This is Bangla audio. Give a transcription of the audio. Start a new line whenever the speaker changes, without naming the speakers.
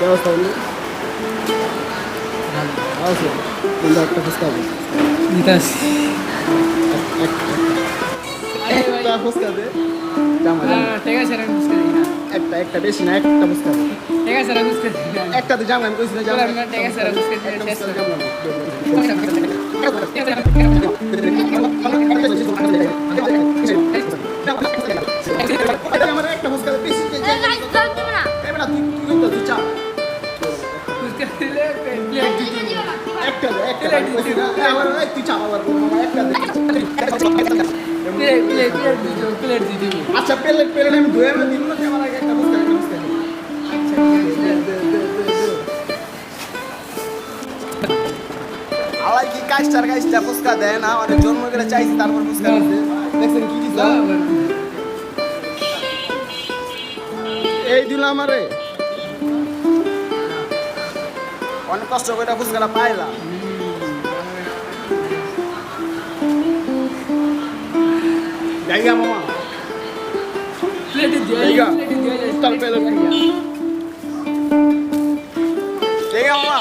ব্যবস্থা করুন আছে কিন্তু একটা ফুচকা হবে
নিতাস
একটা ফুচকা দে জামা জামা
ঠিক আছে আমি বুঝতে দিই না
একটা একটা বেশি না একটা ফুচকা দে
ঠিক আছে আমি বুঝতে দিই না
একটা তো জামা আমি কইছি না জামা
বললাম না, ঠিক আছে, আমি বুঝতে দিই,
একটা
শেষ
ফুচকা
করে।
আচ্ছা পেলেট পেলেট আমি ধুয়ে আমি দিব না আমার আগে একটা দে। আলাই কি কাজটার কাজটা ফুচকা দেয় না এই দিল আমারে অনেক কষ্ট করে ফুচকাটা পাইলাম। জায়গা মামা। জায়গা মামা।